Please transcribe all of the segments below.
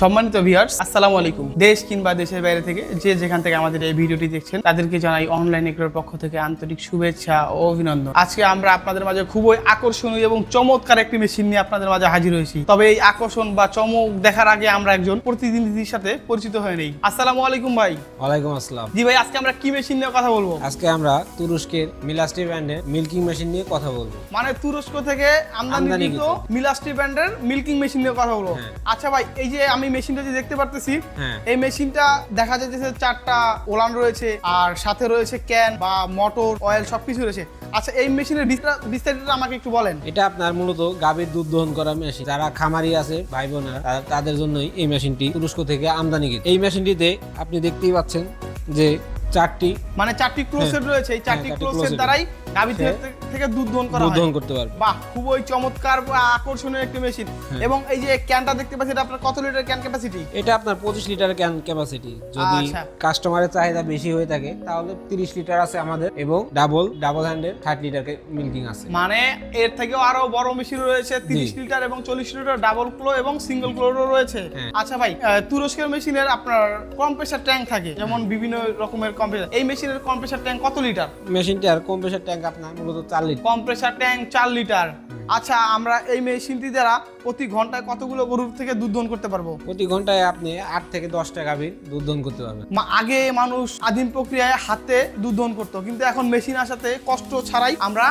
সম্মানিত ভিউয়ার্স আসসালামু আলাইকুম। দেশ কিংবা দেশের বাইরে থেকে যে যেখান থেকে আমাদের এই ভিডিওটি দেখছেন তাদেরকে জানাই অনলাইন এগ্রোর পক্ষ থেকে আন্তরিক শুভেচ্ছা ও অভিনন্দন। আজকে আমরা আপনাদের মাঝে খুবই আকর্ষণীয় এবং চমৎকার একটি মেশিন নিয়ে আপনাদের মাঝে হাজির হয়েছি। তবে এই আকর্ষণ বা চমক দেখার আগে আমরা একজন প্রতিনিধির সাথে পরিচিত হয়ে নেই। আসসালামু আলাইকুম ভাই। ওয়ালাইকুম আসসালাম। জি ভাই আজকে আমরা কি মেশিন নিয়ে কথা বলব? আজকে আমরা তুরস্কের মিলাস্টি ব্র্যান্ডের মিল্কিং মেশিন নিয়ে কথা বলব। মানে তুরস্ক থেকে আমদানিকৃত। মিলাস্টি ব্র্যান্ডের মিল্কিং মেশিন নিয়ে কথা বলব। হ্যাঁ। আচ্ছা ভাই এই যে আমি মেশিনটা যে দেখতে পারতেছি হ্যাঁ। এই মেশিনটা দেখা যাচ্ছে চারটা ওলান রয়েছে আর সাথে রয়েছে ক্যান বা মোটর অয়েল সবকিছু রয়েছে। আচ্ছা এই মেশিনের বিস্তার- বিস্তারিত আমাকে একটু বলেন। এটা আপনার মূলত গাভীর দুধ দহন করা মেশিন যারা খামারি আছে ভাই বোনেরা তাদের জন্যই এই মেশিনটি তুরস্ক থেকে আমদানি এই মেশিনটিতে আপনি দেখতেই পাচ্ছেন যে চারটি। মানে চারটি ক্লোসেট রয়েছে এই চারটি ক্লোসেট closet। দ্বারাই গাভী থেকে থেকে দুধ দহন করা হয়। দহন করতে পারবে। বাহ খুবই চমৎকার আকর্ষণীয় একটি মেশিন হ্যাঁ। এবং এই যে ক্যানটা দেখতে পাচ্ছি এটা আপনার কত লিটার ক্যান ক্যাপাসিটি এটা আপনার পঁচিশ লিটার ক্যান ক্যাপাসিটি যদি আচ্ছা। কাস্টমারের চাহিদা বেশি হয়ে থাকে তাহলে তিরিশ লিটার আছে আমাদের এবং ডাবল ডাবল হ্যান্ডের থার্ড লিটার মিল্কিং আছে। মানে এর থেকেও আরও বড় মেশিন রয়েছে তিরিশ জি। লিটার এবং চল্লিশ লিটার ডাবল ক্লো এবং সিঙ্গেল ক্লোরও রয়েছে। হ্যাঁ। আচ্ছা ভাই তুরস্কের মেশিনের আপনার কম্প্রেসার ট্যাঙ্ক থাকে যেমন বিভিন্ন রকমের কম্প্রেসার এই মেশিনের কম্প্রেসার ট্যাঙ্ক কত লিটার মেশিনটার কম্প্রেসার ট্যাঙ্ক আপনার মূলত চার লিটার কম্প্রেসার ট্যাঙ্ক চার লিটার আচ্ছা আমরা এই মেশিনটি দ্বারা প্রতি ঘন্টায় কতগুলো গরুর থেকে দুধ দহন করতে পারব? প্রতি ঘন্টায় আপনি আট থেকে দশটা গাভীর দুধ দহন করতে পারবেন। আগে মানুষ আদিম প্রক্রিয়ায় হাতে দুধ দহন করতো কিন্তু এখন মেশিন আসাতে কষ্ট ছাড়াই আমরা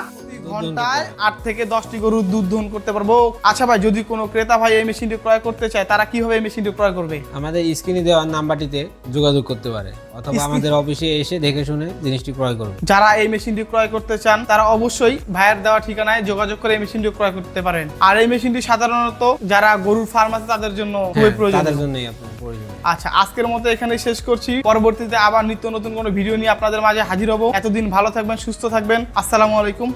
ঘন্টায় আট থেকে দশটি গরুর দুধ দহন করতে পারব। আচ্ছা ভাই যদি কোনো ক্রেতা ভাই এই মেশিনটি ক্রয় করতে চায় তারা কীভাবে এই মেশিনটি ক্রয় করবে? আমাদের স্ক্রিনে দেওয়া নাম্বারটিতে যোগাযোগ করতে পারে অথবা আমাদের অফিসে এসে দেখে শুনে জিনিসটি ক্রয় করবে যারা এই মেশিনটি ক্রয় করতে চান তারা অবশ্যই ভাইয়ের দেওয়া ঠিকানায় যোগাযোগ করে এই মেশিনটি ক্রয় করতে পারেন। আর এই মেশিনটি সাধারণত যারা গরুর ফার্ম আছে তাদের জন্য খুবই হ্যাঁ, প্রয়োজন তাদের জন্যই আপনার প্রয়োজন আচ্ছা আজকের মতো এখানে শেষ করছি। পরবর্তীতে আবার নিত্য নতুন কোনো ভিডিও নিয়ে আপনাদের মাঝে হাজির হব। এতদিন ভালো থাকবেন সুস্থ থাকবেন। আসসালামু আলাইকুম।